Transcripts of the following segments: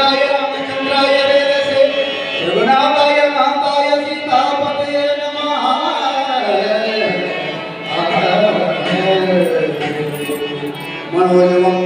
రామచంద్రాయ రామచంద్రాయ వేదసే రఘునాథాయ కాంతాయ సీతాపతయ నమ మనోజమం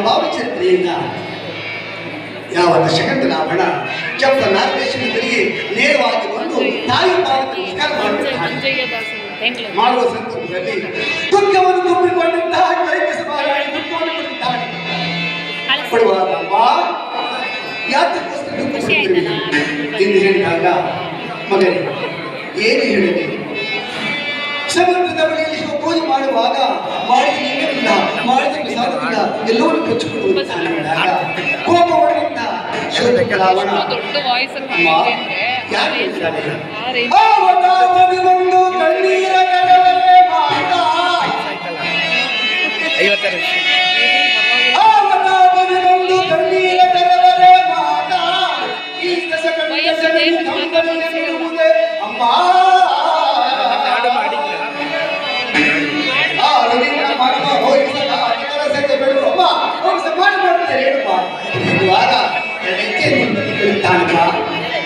ಮಹಾನುಭಾವ ಯಾವ ದಶಕಂತ ಬಣ ಚಪ್ಪ ನಾಗೇಶ್ವರರಿಗೆ ನೇರವಾಗಿ ಬಂದು ತಾಯಿ ಪಾದಕ್ಕೆ ನಮಸ್ಕಾರ ಮಾಡುವ ಸಂದರ್ಭದಲ್ಲಿ ದುಃಖವನ್ನು ಮಹಾರಾಣಿ ದುಃಖವನ್ನು? ಎಂದು ಹೇಳಿದಾಗ ಮಗನೇ ಏನು ಹೇಳಿದೆ ಸಮುದ್ರದ ಬಳಿಯಲ್ಲಿ ಪೂಜೆ ಮಾಡುವಾಗ ನೀರಿನಿಂದ ಮಾಡಿದ ಪ್ರಸಾದದಿಂದ ಎಲ್ಲವನ್ನೂ ಕೊಚ್ಚಿಕೊಳ್ಳುವಂತ ಕೋಪಗೊಂಡ ಶಿವ ರಾವಣ ಯಾರು ಹೇಳಿದ್ದಾರೆ? ಐವತ್ತಾರು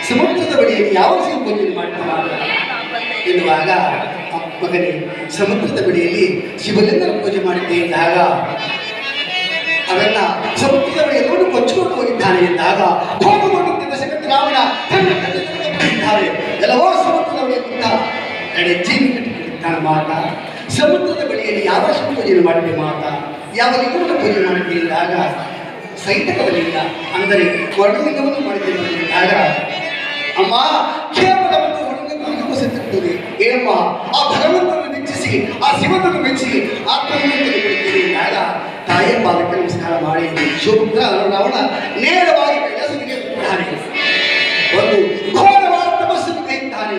ಸಮುದ್ರದ ಬಳಿಯಲ್ಲಿ ಯಾವ ಶಿವ ಪೂಜೆ ಮಾಡ್ತಾನ ಎನ್ನುವಾಗ ಮಗನೇ, ಸಮುದ್ರದ ಬಳಿಯಲ್ಲಿ ಶಿವಲಿಂಗನ ಪೂಜೆ ಮಾಡಿದ್ದೆ ಎಂದಾಗ ಅವೆಲ್ಲ ಸಮುದ್ರದ ಬಳಿ ಎಲ್ಲವನ್ನು ಕೊಚ್ಚಿಕೊಂಡು ಹೋಗಿದ್ದಾನೆ ಎಂದಾಗ, ಕೋಪಗೊಂಡಿದ್ದ ದಶಕಂಠ ರಾವಣ ಬಂದಿದ್ದಾರೆ ಎಲ್ಲವೋ ಸಮುದ್ರದ ಬಳಿ ಕುಂತ ನಡೆ ಜೀವಿ ಕಟ್ಟಿದ್ದಾನೆ ಮಾತ. ಸಮುದ್ರದ ಬಳಿಯಲ್ಲಿ ಯಾವ ಶಿವ ಪೂಜೆ ಮಾಡಿದೆ ಮಾತ. ಯಾವ ಲಿಂಗವನ್ನು ಪೂಜೆ ಮಾಡಿದ್ದೆ ಎಂದಾಗ ಸೈತಕವಲಿಂಗ ಅಂದರೆ ವರ್ಣಲಿಂಗವನ್ನು ಮಾಡಿದ್ದೆ ಎಂದಾಗ ಅಮ್ಮ ವರ್ಣಲಿಂಗವನ್ನು ಸಿದ್ಧತ್ತದೆ ಏನಮ್ಮ ಆ ಮೆಚ್ಚಿಸಿ, ಆ ಶಿವನನ್ನು ಮೆಚ್ಚಿ ಆತ್ಮವನ್ನು ಎಂದಾಗ ತಾಯಿಯ ಪಾದಕ್ಕೆ ನಮಸ್ಕಾರ ಮಾಡಿ. ಶಿವಪುತ್ರ ರಾವಣ ನೇರವಾಗಿ ಕೈಲಾಸನಿಗೆ ಒಂದು ಘೋರವಾದ ತಪಸ್ಸನ್ನು ಕೈತಾನೆ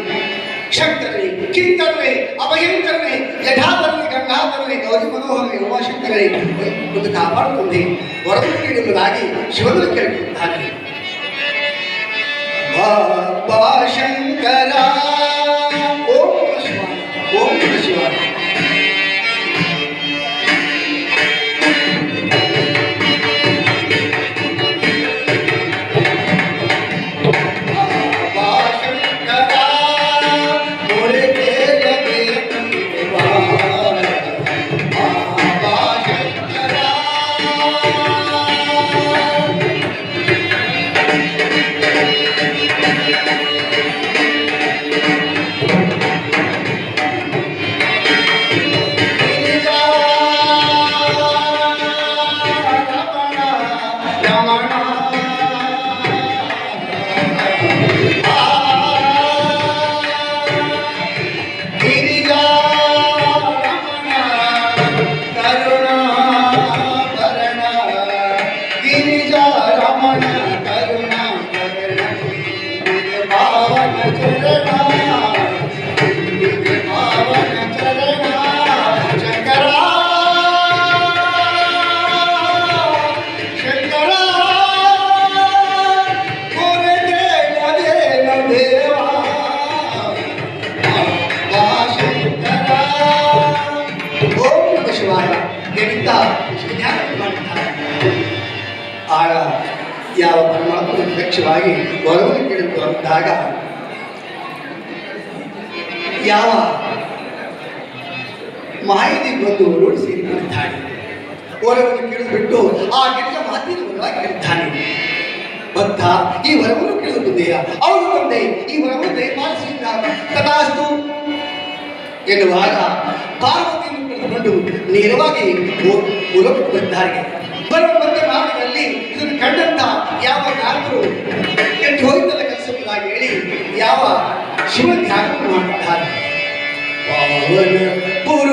ಶಂಕರನೇ ಕಿಂಕರನೇ ಅಭಯಂಕರನೇ ಯಥಾಧರನೇ ಗಂಗಾಧರನೇ, ಗೌರಿ ಮನೋಹರನೇ, ಉಮಾಶಂಕರನೇ, ಒಂದು ಕಾಪಾಡುತ್ತದೆ ವರವನ್ನು ನೀಡುವುದಾಗಿ ಶಿವನನ್ನು ಕೇಳಿಕೊಳ್ಳುತ್ತಾನೆ அப்பா சங்கரா ಪ್ರತ್ಯಕ್ಷವಾಗಿ ವರವನ್ನು ಕೇಳಿತು ಅಂದಾಗ ಯಾವ ಮಾಹಿತಿ ಬಂದು ರೂಢಿಸಿ ಸೇರಿಕೊಂಡಿದ್ದಾನೆ ವರವನ್ನು ಕೇಳಿಬಿಟ್ಟು ಆ ಗಿಡದ ಮಾತಿನ ವರವಾಗಿ ಕೇಳಿದ್ದಾನೆ ಭಕ್ತ, ಈ ವರವನ್ನು ಕೇಳಿದು ಬಂದೆಯಾ ಅವನು ಬಂದೆ ಈ ವರವನ್ನು ದಯಪಾಲಿಸಿದ ತಥಾಸ್ತು ಎನ್ನುವಾಗ ಪಾರ್ವತಿಯನ್ನು ಕರೆದುಕೊಂಡು ನೇರವಾಗಿ ಉಲೋಕಕ್ಕೆ ಬಂದಿದ್ದಾರೆ ಬರುವ ಬಂದ ಮಾರ್ಗದಲ್ಲಿ ಇದನ್ನು ಕಂಡಂತ ಯಾವ ನಾರದರು ಯಾವ ಶಿವ ಧ್ಯಾನವನ್ನು ಮಾಡಿದ್ದಾರೆ ಪಾವನ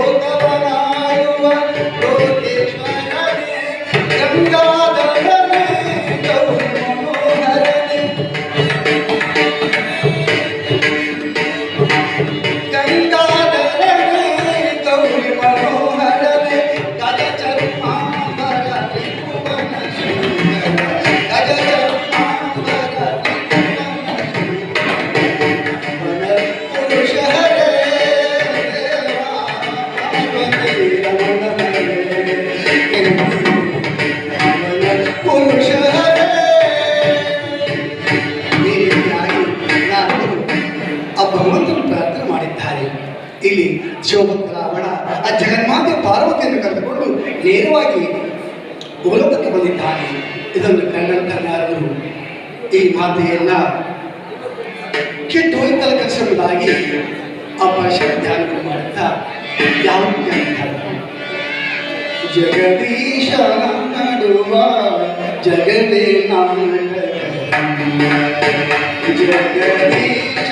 Amen. ಶಿವಭಕ್ತ ರಾವಣ ಆ ಜಗನ್ಮಾತೆ ಪಾರ್ವತಿಯನ್ನು ಕರೆದುಕೊಂಡು ನೇರವಾಗಿ ಗೋಲೋಕಕ್ಕೆ ಬಂದಿದ್ದಾನೆ. ಇದನ್ನು ಕಂಡಂತ ನಾರದರು ಈ ಮಾತೆಯನ್ನ ಕೆಟ್ಟು ಹೋಯ್ತಲ ಕೆಲಸವುದಾಗಿ ಆ ಪರಶನ ಧ್ಯಾನ ಮಾಡುತ್ತಾ ಯಾವ ಜಗದೀಶ ನಡುವ ಜಗದೇ ನಾಮ ಜಗದೀಶ